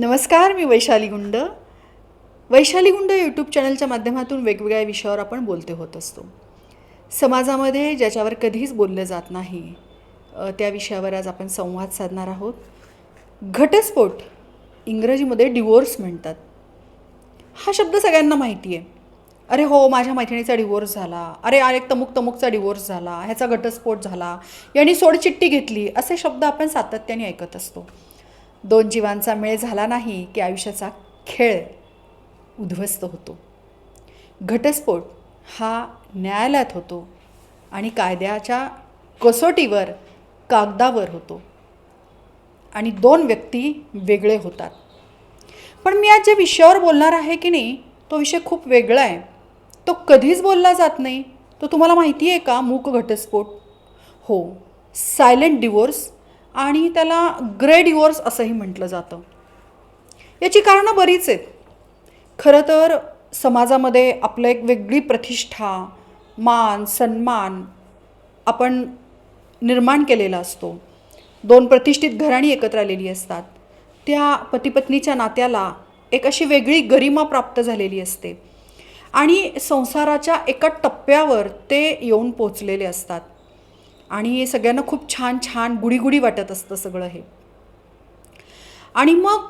नमस्कार मी वैशाली गुंड. वैशाली गुंड यूट्यूब चॅनलच्या माध्यमातून वेगवेगळ्या विषयावर आपण बोलते होत असतो. समाजामध्ये ज्याच्यावर कधीच बोललं जात नाही त्या विषयावर आज आपण संवाद साधणार आहोत. घटस्फोट इंग्रजीमध्ये डिवोर्स म्हणतात. हा शब्द सगळ्यांना माहिती आहे. अरे हो माझ्या मैत्रिणीचा डिवोर्स झाला. अरे अरे तमुक तमुकचा डिवोर्स झाला. ह्याचा घटस्फोट झाला. यांनी सोडचिट्टी घेतली. असे शब्द आपण सातत्याने ऐकत असतो. दोन जीवांचा मेळ झाला नाही की आयुष्याचा खेळ उद्ध्वस्त होतो. घटस्फोट हा न्यायालयात होतो आणि कायद्याच्या कसोटीवर कागदावर होतो. आणि दोन व्यक्ती वेगळे होतात. पण मी आज ज्या विषयावर बोलणार आहे की नाही तो विषय खूप वेगळा आहे. तो कधीच बोलला जात नाही. तो तुम्हाला माहिती आहे का? मूक घटस्फोट. हो सायलेंट डिवोर्स आणि त्याला ग्रेड युअर्स असंही म्हटलं जातं. याची कारणं बरीच आहेत. खरं तर समाजामध्ये आपलं एक वेगळी प्रतिष्ठा मान सन्मान आपण निर्माण केलेला असतो. दोन प्रतिष्ठित घराणी एकत्र आलेली असतात. त्या पतीपत्नीच्या नात्याला एक अशी वेगळी गरिमा प्राप्त झालेली असते. आणि संसाराच्या एका टप्प्यावर ते येऊन पोचलेले असतात. आणि सगळ्यांना खूप छान छान गुडीगुडी वाटत असतं सगळं हे. आणि मग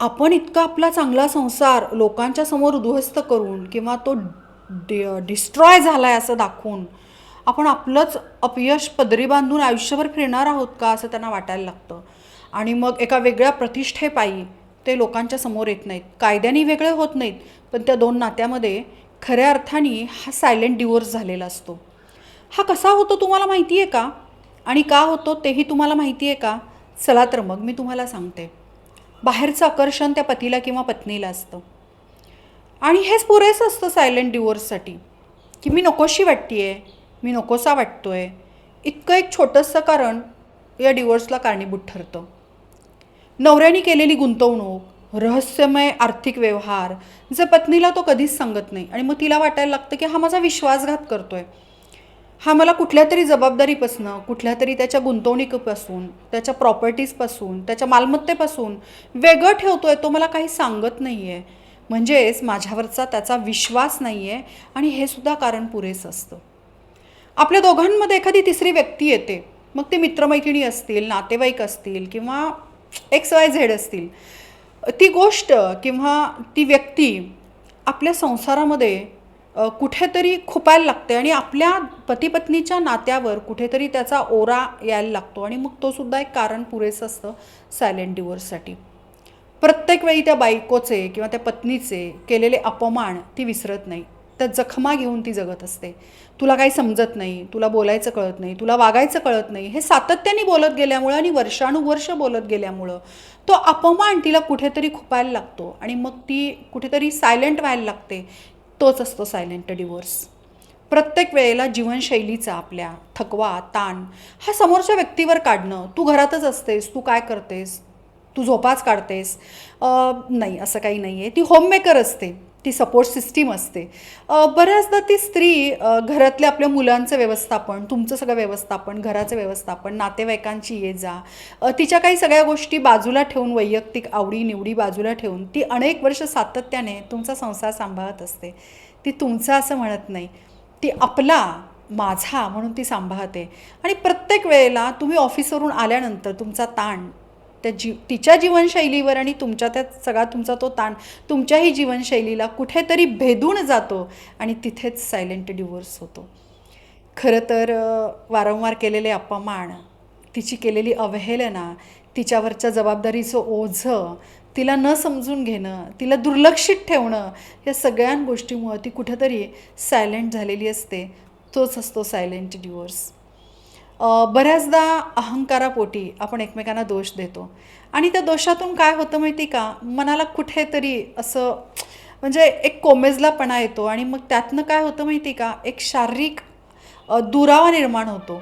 आपण इतका आपला चांगला संसार लोकांच्या समोर उद्ध्वस्त करून किंवा तो डि डिस्ट्रॉय झाला आहे असं दाखवून आपण आपलंच अपयश पदरी बांधून आयुष्यभर फिरणार आहोत का असं त्यांना वाटायला लागतं. आणि मग एका वेगळ्या प्रतिष्ठेपायी ते लोकांच्या समोर येत नाहीत. कायद्याने वेगळे होत नाहीत. पण त्या दोन नात्यामध्ये खऱ्या अर्थाने हा सायलेंट डिवोर्स झालेला असतो. हा कसा होतो तुम्हाला माहिती आहे का? आणि का होतो तेही तुम्हाला माहिती आहे का? चला तर मग मी तुम्हाला सांगते. बाहेरचं आकर्षण त्या पतीला किंवा पत्नीला असतं. आणि हेच पुरेसं असतं सायलेंट डिवोर्ससाठी की मी नकोशी वाटते आहे मी नकोसा वाटतो आहे इतकं एक छोटंसं कारण या डिवोर्सला कारणीभूत ठरतं. नवऱ्याने केलेली गुंतवणूक रहस्यमय आर्थिक व्यवहार जे पत्नीला तो कधीच सांगत नाही आणि मग तिला वाटायला लागतं की हा माझा विश्वासघात करतो आहे हा मला कुठल्या तरी जबाबदारीपासून कुठल्या तरी त्याच्या गुंतवणुकीपासून त्याच्या प्रॉपर्टीजपासून त्याच्या मालमत्तेपासून वेगळं आहे तो मला काही सांगत नाही आहे म्हणजेच माझ्यावरचा त्याचा विश्वास नाही आहे आणि हे सुद्धा कारण पुरेसं असतं. आपल्या दोघांमध्ये एखादी तिसरी व्यक्ती येते मग ते मित्रमैत्रिणी असतील नातेवाईक असतील किंवा एक्स वाय झेड असतील. ती गोष्ट किंवा ती व्यक्ती आपल्या संसारामध्ये कुठेतरी खुपायला लागते आणि आपल्या पतीपत्नीच्या नात्यावर कुठेतरी त्याचा ओरा यायला लागतो आणि मग तो सुद्धा एक कारण पुरेसं असतं सायलेंट डिवोर्ससाठी प्रत्येक वेळी त्या बायकोचे किंवा त्या पत्नीचे केलेले अपमान ती विसरत नाही. त्या जखमा घेऊन ती जगत असते. तुला काही समजत नाही तुला बोलायचं कळत नाही तुला वागायचं कळत नाही हे सातत्याने बोलत गेल्यामुळं आणि वर्षानुवर्ष बोलत गेल्यामुळं तो अपमान तिला कुठेतरी खुपायला लागतो आणि मग ती कुठेतरी सायलेंट व्हायला लागते. तोच असतो सायलेंट डिवोर्स प्रत्येक वेळेला जीवनशैलीचा आपल्या थकवा ताण हा समोरच्या व्यक्तीवर काढणं तू घरातच असतेस तू काय करतेस? तू झोपाच काढतेस? नाही असं काही नाही आहे ती होममेकर असते. ती सपोर्ट सिस्टीम असते. बऱ्याचदा ती स्त्री घरातल्या आपल्या मुलांचं व्यवस्थापन तुमचं सगळं व्यवस्थापन घराचं व्यवस्थापन नातेवाईकांची ये जा तिच्या काही सगळ्या गोष्टी बाजूला ठेवून वैयक्तिक आवडी निवडी बाजूला ठेवून ती अनेक वर्ष सातत्याने तुमचा संसार सांभाळत असते. ती तुमचा असं म्हणत नाही. ती आपला माझा म्हणून ती सांभाळते. आणि प्रत्येक वेळेला तुम्ही ऑफिसवरून आल्यानंतर तुमचा ताण त्या जी तिच्या जीवनशैलीवर आणि तुमच्या त्या सगळा तुमचा तो ताण तुमच्याही जीवनशैलीला कुठेतरी भेदून जातो आणि तिथेच सायलेंट डिवोर्स होतो. खरं तर वारंवार केलेले अपमान तिची केलेली अवहेलना तिच्यावरच्या जबाबदारीचं ओझं तिला न समजून घेणं तिला दुर्लक्षित ठेवणं या सगळ्या गोष्टीमुळं ती कुठेतरी सायलेंट झालेली असते. तोच असतो सायलेंट डिवोर्स बऱ्याचदा अहंकारापोटी आपण एकमेकांना दोष देतो. आणि त्या दोषातून काय होतं माहिती का? मनाला कुठेतरी असं म्हणजे एक कोमेजलापणा येतो आणि मग त्यातनं काय होतं माहिती का? एक शारीरिक दुरावा निर्माण होतो.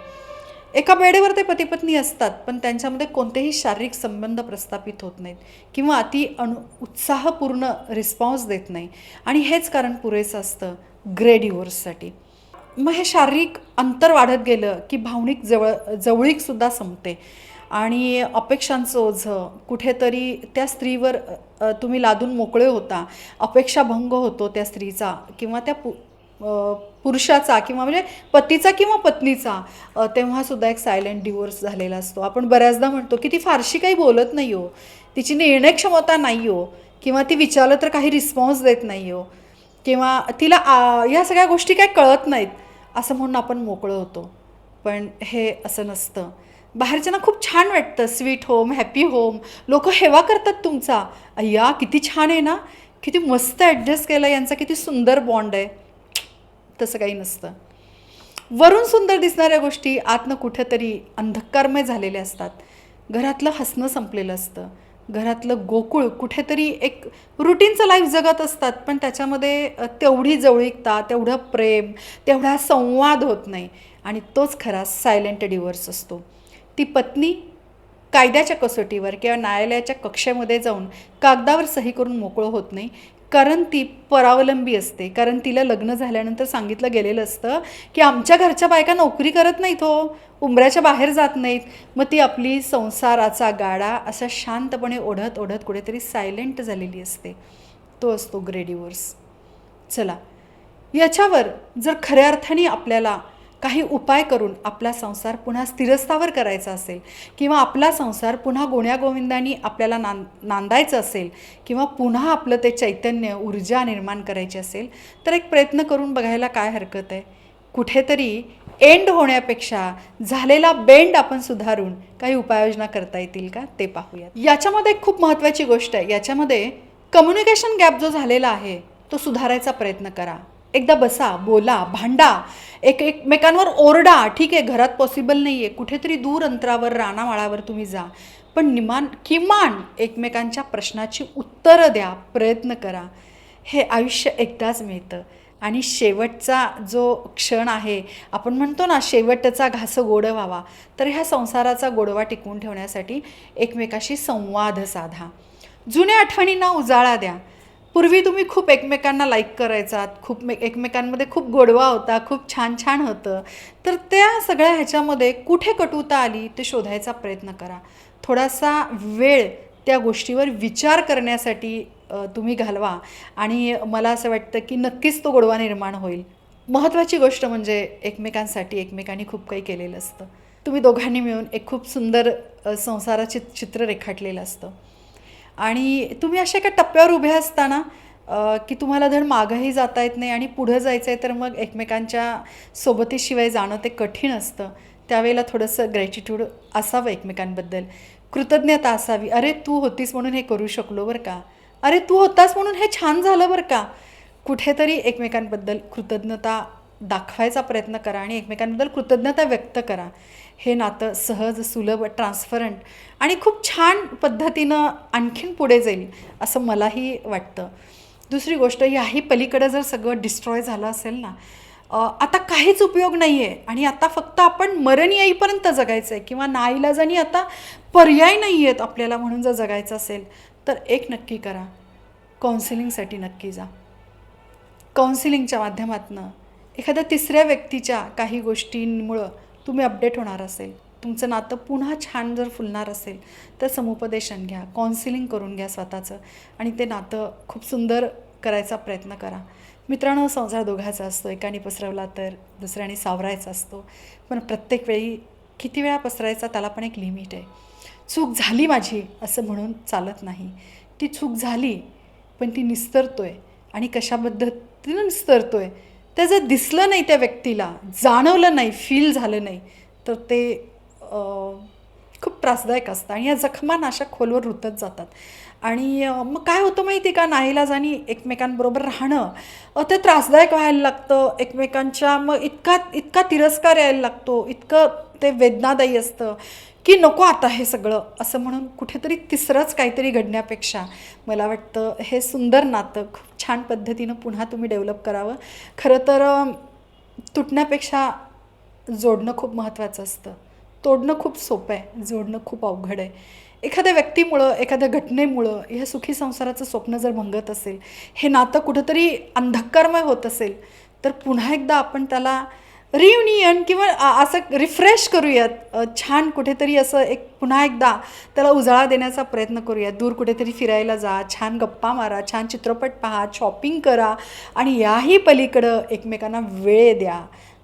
एका बेडेवर ते पतीपत्नी असतात पण त्यांच्यामध्ये कोणतेही शारीरिक संबंध प्रस्थापित होत नाहीत किंवा अति अनु उत्साहपूर्ण रिस्पॉन्स देत नाही. आणि हेच कारण पुरेसं असतं ग्रे डिवोर्ससाठी मग हे शारीरिक अंतर वाढत गेलं की भावनिक जवळ जवळीकसुद्धा संपते. आणि अपेक्षांचं ओझं कुठेतरी त्या स्त्रीवर तुम्ही लादून मोकळे होता अपेक्षाभंग होतो त्या स्त्रीचा किंवा त्या पु पुरुषाचा किंवा म्हणजे पतीचा किंवा पत्नीचा तेव्हासुद्धा एक सायलेंट डिवोर्स झालेला असतो. आपण बऱ्याचदा म्हणतो की ती फारशी काही बोलत नाही हो. तिची निर्णय क्षमता नाही हो. किंवा ती विचारलं तर काही रिस्पॉन्स देत नाही हो. किंवा तिला आ, सगळ्या गोष्टी काय कळत नाहीत. असं म्हणून आपण मोकळं होतो. पण हे असं नसतं. बाहेरच्यांना खूप छान वाटतं. स्वीट होम हॅपी होम लोक हेवा करतात तुमचा. अय्या किती छान आहे ना? किती मस्त ॲडजस्ट केलं यांचा. किती सुंदर बॉन्ड आहे. तसं काही नसतं. वरून सुंदर दिसणाऱ्या गोष्टी आतनं कुठेतरी अंधकारमय झालेल्या असतात. घरातलं हसणं संपलेलं असतं. घरातलं गोकुळ कुठेतरी एक रुटीनचं लाईफ जगत असतात पण त्याच्यामध्ये तेवढी जवळीकता तेवढं प्रेम तेवढा संवाद होत नाही. आणि तोच खरा सायलेंट डिव्हर्स असतो. ती पत्नी कायद्याच्या कसोटीवर किंवा न्यायालयाच्या कक्षेमध्ये जाऊन कागदावर सही करून मोकळं होत नाही. कारण ती परावलंबी असते. कारण तिला लग्न झाल्यानंतर सांगितलं गेलेलं असतं की आमच्या घरच्या बायका नोकरी करत नाहीत हो. उंबऱ्याच्या बाहेर जात नाहीत. मग ती आपली संसाराचा गाडा असा शांतपणे ओढत ओढत कुठेतरी सायलेंट झालेली असते. तो असतो ग्रेडिवर्स. चला. याच्यावर जर खऱ्या अर्थाने आपल्याला काही उपाय करून आपला संसार पुन्हा स्थिरस्थावर करायचा असेल किंवा आपला संसार पुन्हा गोण्यागोविंदांनी आपल्याला नांद नांदायचं असेल किंवा पुन्हा आपलं ते चैतन्य ऊर्जा निर्माण करायची असेल तर एक प्रयत्न करून बघायला काय हरकत आहे? कुठेतरी एंड होण्यापेक्षा झालेला बेंड आपण सुधारून काही उपाययोजना करता येतील का? ते पाहूयात. याच्यामध्ये एक खूप महत्त्वाची गोष्ट आहे. याच्यामध्ये कम्युनिकेशन गॅप जो झालेला आहे तो सुधारायचा प्रयत्न करा. एकदा बसा बोला भांडा एक एकमेकांवर ओरडा. ठीक आहे घरात पॉसिबल नाही आहे कुठेतरी दूर अंतरावर रानामाळावर तुम्ही जा. पण निमान किमान एकमेकांच्या प्रश्नाची उत्तरं द्या प्रयत्न करा. हे आयुष्य एकदाच मिळतं. आणि शेवटचा जो क्षण आहे आपण म्हणतो ना शेवटचा घास गोड व्हावा. तर ह्या संसाराचा गोडवा टिकवून ठेवण्यासाठी एकमेकाशी संवाद साधा. जुन्या आठवणींना उजाळा द्या. पूर्वी तुम्ही खूप एकमेकांना लाईक करायचात खूप मे एकमेकांमध्ये खूप गोडवा होता खूप छान छान होतं. तर त्या सगळ्या ह्याच्यामध्ये कुठे कटुता आली ते शोधायचा प्रयत्न करा. थोडासा वेळ त्या गोष्टीवर विचार करण्यासाठी तुम्ही घालवा. आणि मला असं वाटतं की नक्कीच तो गोडवा निर्माण होईल. महत्त्वाची गोष्ट म्हणजे एकमेकांसाठी एकमेकांनी खूप काही केलेलं असतं. तुम्ही दोघांनी मिळून एक खूप सुंदर संसाराचे चित्र रेखाटलेलं असतं. आणि तुम्ही अशा एका टप्प्यावर उभे असताना की तुम्हाला धड मागंही जाता येत नाही आणि पुढं जायचं आहे तर मग एकमेकांच्या सोबतीशिवाय जाणं ते कठीण असतं. त्यावेळेला थोडंसं ग्रॅटिट्यूड असावं एकमेकांबद्दल. कृतज्ञता असावी. अरे तू होतीस म्हणून हे करू शकलो बरं का? अरे तू होतास म्हणून हे छान झालं बरं का? कुठेतरी एकमेकांबद्दल कृतज्ञता दाखवायचा प्रयत्न करा आणि एकमेकांबद्दल कृतज्ञता व्यक्त करा. हे नातं सहज सुलभ ट्रान्सफरंट आणि खूप छान पद्धतीनं आणखीन पुढे जाईल असं मलाही वाटतं. दुसरी गोष्ट याही पलीकडं जर सगळं डिस्ट्रॉय झालं असेल ना आता काहीच उपयोग नाही आहे आणि आता फक्त आपण मरण येईपर्यंत जगायचं आहे किंवा नाईलाजानी आता पर्याय नाही आहेत आपल्याला म्हणून जर जगायचं असेल तर एक नक्की करा. काउन्सिलिंगसाठी नक्की जा. काउन्सिलिंगच्या माध्यमातून एखाद्या तिसऱ्या व्यक्तीच्या काही गोष्टींमुळं तुम्ही अपडेट होणार असेल तुमचं नातं पुन्हा छान जर फुलणार असेल तर समुपदेशन घ्या काउन्सिलिंग करून घ्या स्वतःचं आणि ते नातं खूप सुंदर करायचा प्रयत्न करा. मित्रांनो संसार दोघाचा असतो एकाने पसरवला तर दुसऱ्याने सावरायचा असतो. पण प्रत्येक वेळी किती वेळा पसरायचा त्याला पण एक लिमिट आहे. चूक झाली माझी असं म्हणून चालत नाही. ती चूक झाली पण ती निस्तरतोय आणि कशा पद्धतीनं निस्तरतोय ते जर दिसलं नाही त्या व्यक्तीला जाणवलं नाही फील झालं नाही तर ते खूप त्रासदायक असतं आणि या जखमा नाशा खोलवर रुतत जातात. आणि मग काय होतं माहिती का? नाईलाजानी एकमेकांबरोबर राहणं ते त्रासदायक व्हायला लागतं. एकमेकांच्या मग इतका इतका तिरस्कार यायला लागतो. इतकं ते वेदनादायी असतं की नको आता हे सगळं. असं म्हणून कुठेतरी तिसरंच काहीतरी घडण्यापेक्षा मला वाटतं हे सुंदर नातं खूप छान पद्धतीनं पुन्हा तुम्ही डेव्हलप करावं. खरं तर तुटण्यापेक्षा जोडणं खूप महत्त्वाचं असतं. तोडणं खूप सोपं आहे जोडणं खूप अवघड आहे. एखाद्या व्यक्तीमुळं एखाद्या घटनेमुळं ह्या सुखी संसाराचं स्वप्न जर भंगत असेल हे नातं कुठंतरी अंधकारमय होत असेल तर पुन्हा एकदा आपण त्याला रियुनियन किंवा असं रिफ्रेश करूयात. छान कुठेतरी असं एक पुन्हा एकदा त्याला उजाळा देण्याचा प्रयत्न करूयात. दूर कुठेतरी फिरायला जा छान गप्पा मारा छान चित्रपट पहा शॉपिंग करा आणि याही पलीकडं एकमेकांना वेळ द्या.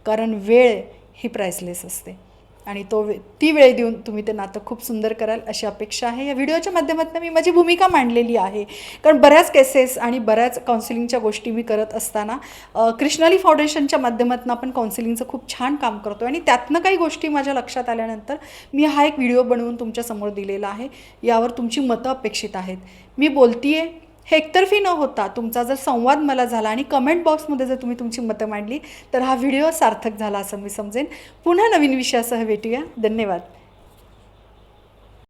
कारण वेळ ही प्राइसलेस असते. आणि तो वे ती वेळ देऊन तुम्ही ते नातं खूप सुंदर कराल अशी अपेक्षा आहे. या व्हिडिओच्या माध्यमातून मी माझी भूमिका मांडलेली आहे. कारण बऱ्याच केसेस आणि बऱ्याच काउन्सिलिंगच्या गोष्टी मी करत असताना अ, कृष्णाली फाउंडेशनच्या माध्यमातून आपण काउन्सिलिंगचं खूप छान काम करतो आणि त्यातनं काही गोष्टी माझ्या लक्षात आल्यानंतर मी हा एक व्हिडिओ बनवून तुमच्यासमोर दिलेला आहे. यावर तुमची मतं अपेक्षित आहेत. मी बोलतीये आहे एकतर्फी न होता तुमचा जर संवाद मला झाला आणि कमेंट बॉक्समध्ये जर तुम्ही तुमची मतं मांडली तर हा व्हिडिओ सार्थक झाला असं मी समजेन. पुन्हा नवीन विषयासह भेटूया. धन्यवाद.